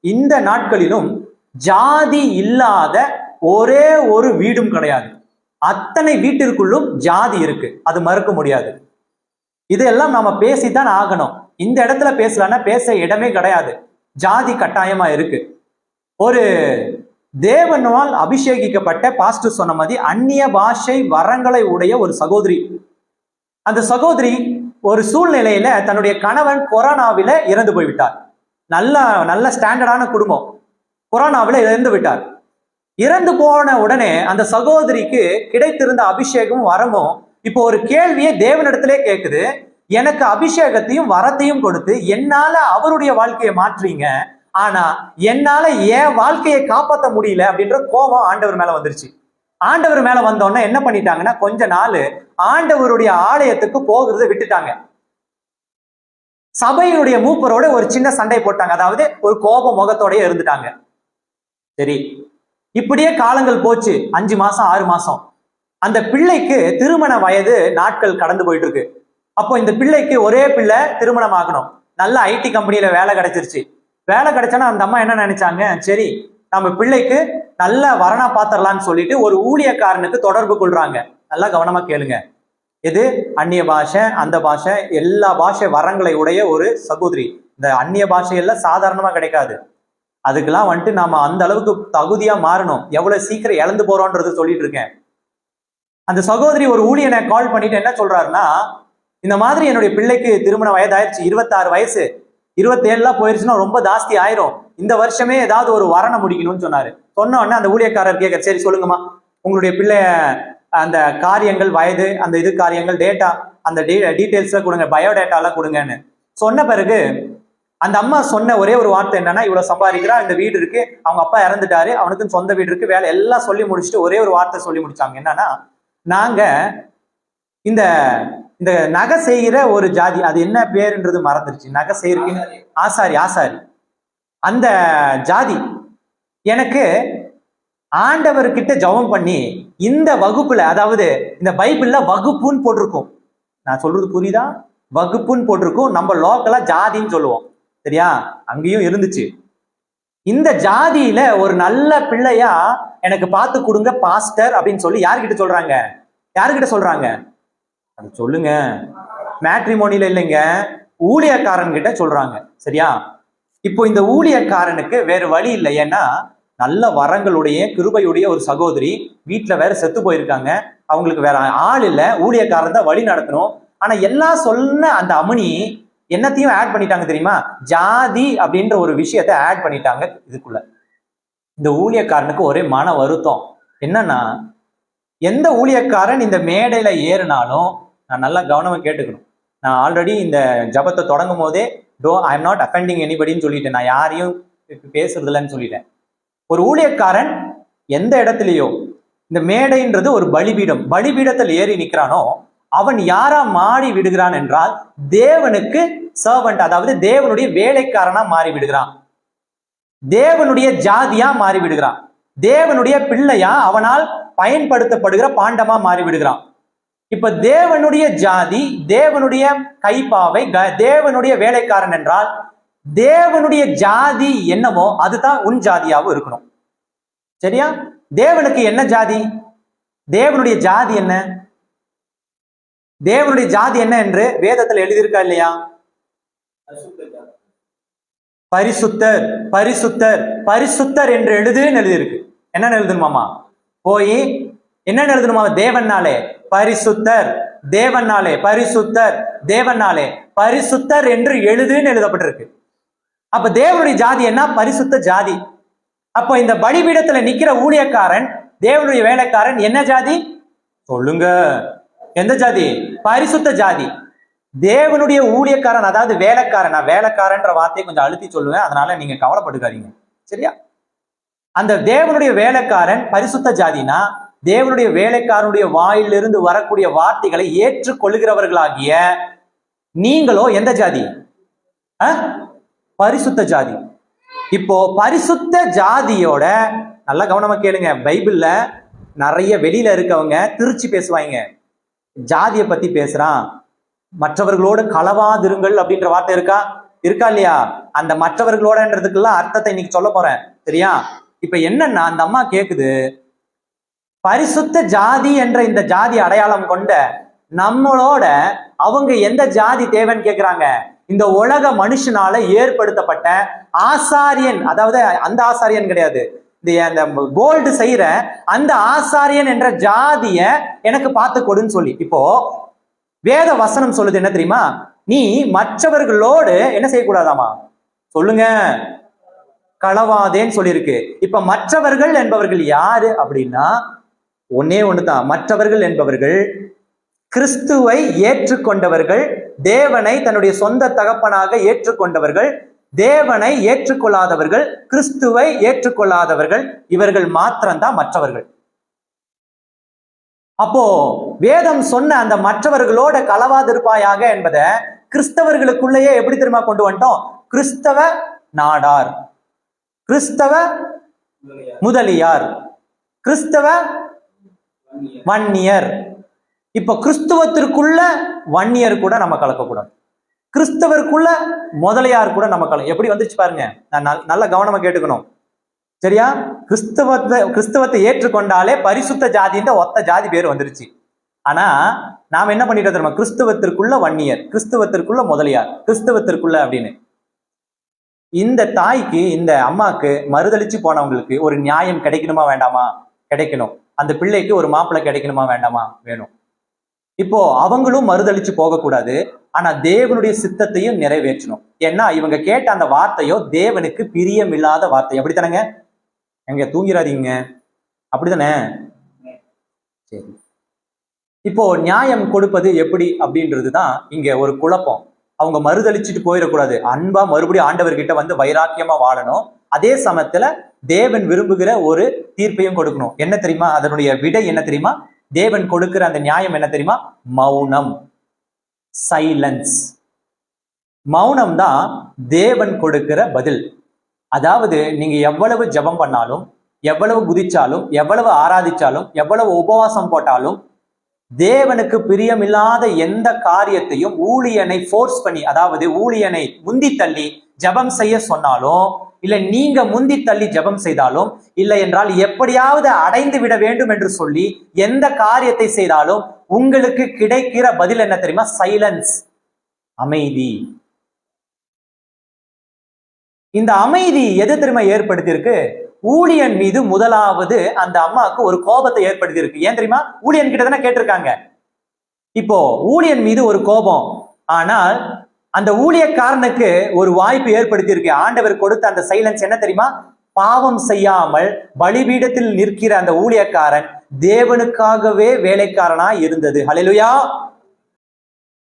இந்த நாட்களிலும் ஜாதி இல்லாத ஒரே ஒரு வீடும் கிடையாது. அத்தனை வீட்டிற்குள்ளும் ஜாதி இருக்கு. அது மறுக்க முடியாது. இதெல்லாம் நாம பேசித்தான் ஆகணும். இந்த இடத்துல பேசலன்னா பேச இடமே கிடையாது. ஜாதி கட்டாயமா இருக்கு. ஒரு தேவனால் அபிஷேகிக்கப்பட்ட பாஸ்டர் சொன்ன மாதிரி அந்நிய பாஷை வரங்களை உடைய ஒரு சகோதரி. அந்த சகோதரி ஒரு சூழ்நிலையில தன்னுடைய கணவன் கொரோனாவில இறந்து போய்விட்டார். நல்ல நல்ல ஸ்டாண்டர்டான குடும்பம். கொரோனாவில் இறந்து விட்டார். இறந்து போன உடனே அந்த சகோதரிக்கு கிடைத்திருந்த அபிஷேகமும் வரமும் இப்போ ஒரு கேள்வியை தேவனிடத்திலே கேட்குது எனக்கு அபிஷேகத்தையும் வரத்தையும் கொடுத்து என்னால அவருடைய வாழ்க்கையை மாற்றீங்க. ஆனா என்னால என் வாழ்க்கையை காப்பாற்ற முடியல அப்படின்ற கோபம் ஆண்டவர் மேல வந்துருச்சு. ஆண்டவர் மேல வந்தோடனே என்ன பண்ணிட்டாங்கன்னா கொஞ்ச நாள் ஆண்டவருடைய ஆலயத்துக்கு போகிறத விட்டுட்டாங்க. சபையினுடைய மூப்பரோட ஒரு சின்ன சண்டை போட்டாங்க. அதாவது ஒரு கோப முகத்தோடய இருந்துட்டாங்க. சரி. இப்படியே காலங்கள் போச்சு. அஞ்சு மாசம் ஆறு மாசம். அந்த பிள்ளைக்கு திருமண வயது நாட்கள் கடந்து போயிட்டு இருக்கு அப்போ இந்த பிள்ளைக்கு ஒரே பிள்ளை திருமணம் ஆகணும் நல்ல ஐடி கம்பெனியில வேலை கிடைச்சிருச்சு. வேலை கிடைச்சானா அந்த அம்மா என்ன நினைச்சாங்க? சரி நம்ம பிள்ளைக்கு நல்ல வரணா பாத்திரலாம்னு சொல்லிட்டு ஒரு ஊழியக்காரனுக்கு தொடர்பு கொள்றாங்க. நல்லா கவனமா கேளுங்க. எது? அந்நிய பாஷை அந்த பாஷை எல்லா பாஷை வரங்களை உடைய ஒரு சகோதரி. இந்த அந்நிய பாஷையெல்லாம் சாதாரணமாக கிடைக்காது. அதுக்கெல்லாம் வந்துட்டு நாம அந்த அளவுக்கு தகுதியா மாறணும். எவ்வளவு சீக்கிரம் இழந்து போறோன்றது சொல்லிட்டு இருக்கேன். அந்த சகோதரி ஒரு ஊழியனை கால் பண்ணிட்டு என்ன சொல்றாருன்னா இந்த மாதிரி என்னுடைய பிள்ளைக்கு திருமண வயதாயிருச்சு இருபத்தாறு வயசு. இருபத்தேழுலாம் போயிருச்சுன்னா ரொம்ப ஜாஸ்தி ஆயிரும். இந்த வருஷமே ஏதாவது ஒரு வரணை முடிக்கணும்னு சொன்னாரு. சொன்ன உடனே அந்த ஊழியக்காரர் கேட்க சரி சொல்லுங்கம்மா. உங்களுடைய பிள்ளை அந்த காரியங்கள் வயது அந்த இது காரியங்கள் டேட்டா அந்த டீ டீட்டெயில்ஸ்லாம் கொடுங்க பயோடேட்டாலாம் கொடுங்கன்னு. சொன்ன பிறகு அந்த அம்மா சொன்ன ஒரே ஒரு வார்த்தை என்னன்னா இவ்வளவு சம்பாதிக்கிறா இந்த வீடு இருக்கு அவங்க அப்பா இறந்துட்டாரு அவனுக்கும் சொந்த வீடு இருக்கு வேலை எல்லாம் சொல்லி முடிச்சுட்டு ஒரே ஒரு வார்த்தை சொல்லி முடிச்சாங்க. என்னன்னா நாங்க இந்த இந்த நகை செய்கிற ஒரு ஜாதி அது என்ன பேருன்றது மறந்துருச்சு. நகை செய்யறதுக்கு ஆசாரி ஆசாரி. அந்த ஜாதி எனக்கு ஆண்டவர்கிட்ட ஜெபம் பண்ணி இந்த வகுப்புல அதாவது இந்த பைபிள்ல வகுப்புன்னு போட்டிருக்கும். நான் சொல்றது புரியுதா? வகுப்புன்னு போட்டிருக்கும். நம்ம லோக்கலா ஜாதின்னு சொல்லுவோம். சரியா? அங்கேயும் இருந்துச்சு. இந்த ஜாதியில ஒரு நல்ல பிள்ளையா எனக்கு பார்த்து கொடுங்க பாஸ்டர் அப்படின்னு சொல்லி யார்கிட்ட சொல்றாங்க? யாருக்கிட்ட சொல்றாங்க? அது சொல்லுங்க. மேட்ரிமோனியில இல்லைங்க. ஊழியக்காரன் கிட்ட சொல்றாங்க. சரியா? இப்போ இந்த ஊழியக்காரனுக்கு வேறு வழி இல்லை. ஏன்னா நல்ல வரங்களுடைய கிருபையுடைய ஒரு சகோதரி வீட்டில் வேற செத்து போயிருக்காங்க. அவங்களுக்கு வேற ஆள் இல்லை. ஊழியக்காரன் தான் வழி நடத்தணும். ஆனா எல்லாம் சொன்ன அந்த அமணி என்னத்தையும் ஆட் பண்ணிட்டாங்க தெரியுமா? ஜாதி அப்படின்ற ஒரு விஷயத்த ஆட் பண்ணிட்டாங்க இதுக்குள்ள. இந்த ஊழியக்காரனுக்கு ஒரே மன வருத்தம். என்னன்னா எந்த ஊழியக்காரன் இந்த மேடையில ஏறினாலும் நான் நல்லா கவனமா கேட்டுக்கணும். நான் ஆல்ரெடி இந்த ஜபத்தை தொடங்கும் போதே to I am not offending எனிபடின்னு சொல்லிட்டேன். நான் யாரையும் பேசுறது இல்லைன்னு சொல்லிட்டேன். ஒரு ஊழியக்காரன் எந்த இடத்துலயோ இந்த மேடைன்றது ஒரு பலிபீடம். பலிபீடத்தில் ஏறி நிற்கிறானோ அவன் யாரா மாறி விடுகிறான் என்றால் தேவனுக்கு சர்வன்ட் அதாவது தேவனுடைய வேலைக்காரனா மாறி விடுகிறான். தேவனுடைய ஜாதியா மாறி விடுகிறான். தேவனுடைய பிள்ளையா அவனால் பயன்படுத்தப்படுகிற பாண்டமா மாறி விடுகிறான். இப்ப தேவனுடைய ஜாதி தேவனுடைய கைப்பாவை க- தேவனுடைய வேலைக்காரன் என்றால் தேவனுடைய ஜாதி என்னமோ அதுதான் உன் ஜாதியாவும் இருக்கணும். சரியா? தேவனுக்கு என்ன ஜாதி? தேவனுடைய ஜாதி என்ன? தேவனுடைய ஜாதி என்ன என்று வேதத்தில் எழுதியிருக்கா இல்லையா? பரிசுத்தர் பரிசுத்தர் பரிசுத்தர் என்று எழுதுன்னு எழுதியிருக்கு. என்ன எழுதணுமாமா போய் என்ன எழுதணுமா தேவன்னாலே பரிசுத்தர் தேவனாலே பரிசுத்தர் தேவனாலே பரிசுத்தர் என்று எழுதுன்னு எழுதப்பட்டிருக்கு. அப்ப தேவனுடைய ஜாதி என்ன? பரிசுத்த ஜாதி. அப்போ இந்த பலிபீடத்துல நிக்கிற ஊழியக்காரன் தேவனுடைய வேலைக்காரன் என்ன ஜாதி? சொல்லுங்க. எந்த ஜாதி? பரிசுத்த ஜாதி. தேவனுடைய ஊழியக்காரன் அதாவது வேலைக்காரன். நான் வேலைக்காரன்ற வார்த்தையை கொஞ்சம் அழுத்தி சொல்லுவேன். அதனால நீங்க கவலைப்படுக்காதீங்க. சரியா? அந்த தேவனுடைய வேலைக்காரன் பரிசுத்த ஜாதினா தேவனுடைய வேலைக்காரனுடைய வாயிலிருந்து வரக்கூடிய வார்த்தைகளை ஏற்றுக்கொள்கிறவர்களாகிய நீங்களோ எந்த ஜாதி? பரிசுத்த ஜாதி. இப்போ பரிசுத்த ஜாதியோட நல்லா கவனமா கேளுங்க. பைபிள்ல நிறைய வெளியில இருக்கவங்க திருச்சி பேசுவாங்க. ஜாதியை பத்தி பேசுறான். மற்றவர்களோடு களவாதிருங்கள் அப்படின்ற வார்த்தை இருக்கா? இருக்கா இல்லையா? அந்த மற்றவர்களோடன்றதுக்கெல்லாம் அர்த்தத்தை இன்னைக்கு சொல்ல போறேன். சரியா? இப்ப என்னன்னா அந்த அம்மா கேக்குது பரிசுத்த ஜாதி என்ற இந்த ஜாதி அடையாளம் கொண்ட நம்மளோட அவங்க எந்த ஜாதி தேவைன்னு கேக்குறாங்க? இந்த உலக மனுஷனால ஏற்படுத்தப்பட்ட ஆசாரியன் அதாவது அந்த ஆசாரியன் கிடையாது. இந்த அந்த கோல்டு செய்யற அந்த ஆசாரியன் என்ற ஜாதிய எனக்கு பார்த்து கொடுன்னு சொல்லி. இப்போ வேத வசனம் சொல்லுது என்ன தெரியுமா? நீ மற்றவர்களோடு என்ன செய்யக்கூடாதாமா? சொல்லுங்க. களவாதேன்னு சொல்லியிருக்கு. இப்ப மற்றவர்கள் என்பவர்கள் யாரு அப்படின்னா ஒன்னே ஒண்ணுதான். மற்றவர்கள் என்பவர்கள் கிறிஸ்துவை ஏற்றுக்கொண்டவர்கள் தேவனை தன்னுடைய சொந்த தகப்பனாக ஏற்றுக்கொண்டவர்கள் தேவனை ஏற்றுக்கொள்ளாதவர்கள் கிறிஸ்துவை ஏற்றுக்கொள்ளாதவர்கள் இவர்கள் மாத்திரம்தான் மற்றவர்கள். அப்போ வேதம் சொன்ன அந்த மற்றவர்களோட களவாதிருப்பாயாக என்பதை கிறிஸ்தவர்களுக்குள்ளேயே எப்படி தெரியுமா கொண்டு வந்துட்டோம்? கிறிஸ்தவ நாடார். கிறிஸ்தவ முதலியார். கிறிஸ்தவ வன்னியர். இப்போ கிறிஸ்துவத்திற்குள்ள வன்னியர் கூட நம்ம கலக்கக்கூடாது. கிறிஸ்தவருக்குள்ள முதலையார் கூட நம்ம கல எப்படி வந்துச்சு பாருங்க. நான் நல்- நல்ல கவனமா கேட்டுக்கணும். சரியா? கிறிஸ்தவத்தை கிறிஸ்தவத்தை ஏற்றுக்கொண்டாலே பரிசுத்த ஜாதின்ற ஒத்த ஜாதி பேர் வந்துருச்சு. ஆனா நாம என்ன பண்ணிட்டு தெரியுமா? கிறிஸ்தவத்திற்குள்ள வன்னியர் கிறிஸ்தவத்திற்குள்ள முதலியார் கிறிஸ்தவத்திற்குள்ள அப்படின்னு. இந்த தாய்க்கு இந்த அம்மாக்கு மறுதளிச்சு போனவங்களுக்கு ஒரு நியாயம் கிடைக்கணுமா வேண்டாமா? கிடைக்கணும். அந்த பிள்ளைக்கு ஒரு மாப்பிள்ளை கிடைக்கணுமா வேண்டாமா? வேணும். இப்போ அவங்களும் மறுதளிச்சு போகக்கூடாது. ஆனா தேவனுடைய சித்தத்தையும் நிறைவேற்றணும். ஏன்னா இவங்க கேட்ட அந்த வார்த்தையோ தேவனுக்கு பிரியமில்லாத வார்த்தை. அப்படித்தானங்க? எங்க தூங்கிடாதீங்க. அப்படிதானே? சரி. இப்போ நியாயம் கொடுப்பது எப்படி அப்படின்றது தான் இங்க ஒரு குழப்பம். அவங்க மறுதளிச்சுட்டு போயிடக்கூடாது. அன்பா மறுபடியும் ஆண்டவர்கிட்ட வந்து வைராக்கியமா வாழணும். அதே சமயத்துல தேவன் விரும்புகிற ஒரு தீர்ப்பையும் கொடுக்கணும். என்ன தெரியுமா? அதனுடைய விடை என்ன தெரியுமா? தேவன் கொடுக்கிற அந்த நியாயம் என்ன தெரியுமா? மௌனம். சைலன்ஸ் மௌனம் தான் தேவன் கொடுக்கிற பதில். அதாவது நீங்க எவ்வளவு ஜெபம் பண்ணாலும் எவ்வளவு குதிச்சாலும் எவ்வளவு ஆராதிச்சாலும் எவ்வளவு உபவாசம் போட்டாலும் தேவனுக்கு பிரியமில்லாத எந்த காரியத்தையும் ஊழியனை ஃபோர்ஸ் பண்ணி அதாவது ஊழியனை முந்தி தள்ளி ஜெபம் செய்ய சொன்னாலும் இல்ல நீங்க முந்தி தள்ளி ஜெபம் செய்தாலும் இல்லை என்றால் எப்படியாவது அடைந்து விட வேண்டும் என்று சொல்லி எந்த காரியத்தை செய்தாலும் உங்களுக்கு கிடைக்கிற பதில் என்ன தெரியுமா? சைலன்ஸ். அமைதி. இந்த அமைதி எது தெரியுமா ஏற்படுத்தியிருக்கு? ஊழியன் மீது முதலாவது அந்த அம்மாவுக்கு ஒரு கோபத்தை ஏற்படுத்தியிருக்கு. ஏன் தெரியுமா? ஊழியன் கிட்ட தானே கேட்டிருக்காங்க. இப்போ ஊழியன் மீது ஒரு கோபம். ஆனால் அந்த ஊழியக்காரனுக்கு ஒரு வாய்ப்பு ஏற்படுத்தியிருக்கு. ஆண்டவர் கொடுத்த அந்த சைலன்ஸ் என்ன தெரியுமா? பாவம் செய்யாமல் பலிபீடத்தில் நிற்கிற அந்த ஊழியக்காரன் தேவனுக்காகவே வேலைக்காரனா இருந்தது. ஹalleluya